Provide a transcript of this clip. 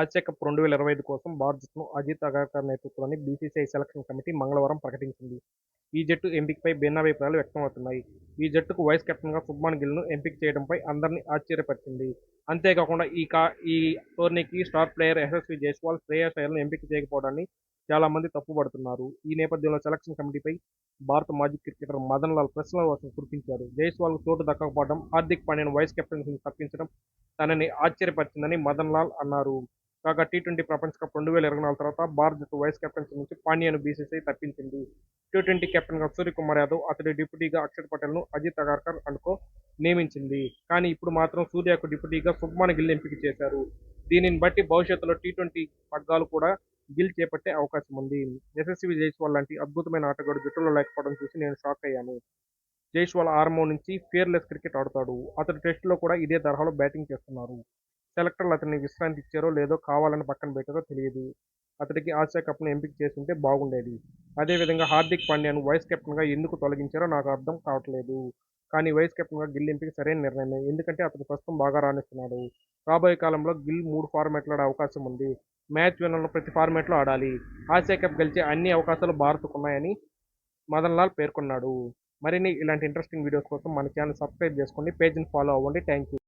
Asia cup రెండు వేల ఇరవై ఐదు కోసం భారత్ను జట్టును అజిత్ అగర్కర్ నేతృత్వంలోని బీసీసీఐ సెలక్షన్ కమిటీ మంగళవారం ప్రకటించింది. ఈ జట్టు ఎంపికపై భిన్నాభిప్రాయాలు వ్యక్తమవుతున్నాయి. ఈ జట్టుకు వైస్ కెప్టెన్గా సుబ్మాన్ గిల్ను ఎంపిక చేయడంపై అందరినీ ఆశ్చర్యపరిచింది. అంతేకాకుండా ఈ కా ఈ టోర్నీకి స్టార్ ప్లేయర్ యశస్వి జైస్వాల్, శ్రేయస్ అయ్యర్ను ఎంపిక చేయకపోవడాన్ని చాలామంది తప్పుపడుతున్నారు. ఈ నేపథ్యంలో సెలక్షన్ కమిటీపై భారత మాజీ క్రికెటర్ మదన్ లాల్ ప్రశ్నల వర్షం కురిపించారు. జైస్వాల్ చోటు దక్కకపోవడం, హార్దిక్ పాండ్యాను వైస్ కెప్టెన్సీని తప్పించడం తనని ఆశ్చర్యపరిచిందని మదన్ లాల్ అన్నారు. కాగా టీ-ట్వంటీ ప్రపంచ కప్ రెండు వేల ఇరవై నాలుగు తర్వాత భారత జట్టు వైస్ కెప్టెన్సీ నుంచి పాండ్యాను బీసీసీఐ తప్పించింది. టీ-ట్వంటీ కెప్టెన్గా సూర్యకుమార్ యాదవ్, అతడి డిప్యూటీగా అక్షర్ పటేల్ను అజిత్ అగార్కర్ అనుకో నియమించింది. కానీ ఇప్పుడు మాత్రం సూర్యకు డిప్యూటీగా సుబ్మాన్ గిల్ ఎంపిక చేశారు. దీనిని బట్టి భవిష్యత్తులో టీ-ట్వంటీ పగ్గాలు కూడా గిల్ చేపట్టే అవకాశం ఉంది యశస్వీ జైస్వాల్ లాంటి అద్భుతమైన ఆటగాడు జట్టులో లేకపోవడం చూసి నేను షాక్ అయ్యాను జైస్వాల్ ఆరంభం నుంచి ఫియర్లెస్ క్రికెట్ ఆడతాడు అతడు టెస్టులో కూడా ఇదే తరహాలో బ్యాటింగ్ చేస్తున్నారు. సెలెక్టర్లు అతనికి విశ్రాంతి ఇచ్చారో లేదో కావాలని పక్కన పెట్టారో తెలియదు. అతడికి ఆసియా కప్ను ఎంపిక చేస్తుంటే బాగుండేది. అదేవిధంగా హార్దిక్ పాండ్యాను వైస్ కెప్టెన్గా ఎందుకు తొలగించారో నాకు అర్థం కావట్లేదు. కానీ వైస్ కెప్టెన్గా గిల్ ఎంపిక సరైన నిర్ణయమే. ఎందుకంటే అతను ప్రస్తుతం బాగా రాణిస్తున్నాడు. రాబోయే కాలంలో గిల్ మూడు ఫార్మాట్లో ఆడే అవకాశం ఉంది. మ్యాచ్ విన్నర్లు ప్రతి ఫార్మాట్లో ఆడాలి. ఆసియా కప్ గెలిచే అన్ని అవకాశాలు భారత్కున్నాయని మదన్ లాల్ పేర్కొన్నాడు. మరిన్ని ఇలాంటి ఇంట్రెస్టింగ్ వీడియోస్ కోసం మన ఛానల్ సబ్స్క్రైబ్ చేసుకోండి. పేజ్ని ఫాలో అవ్వండి. Thank you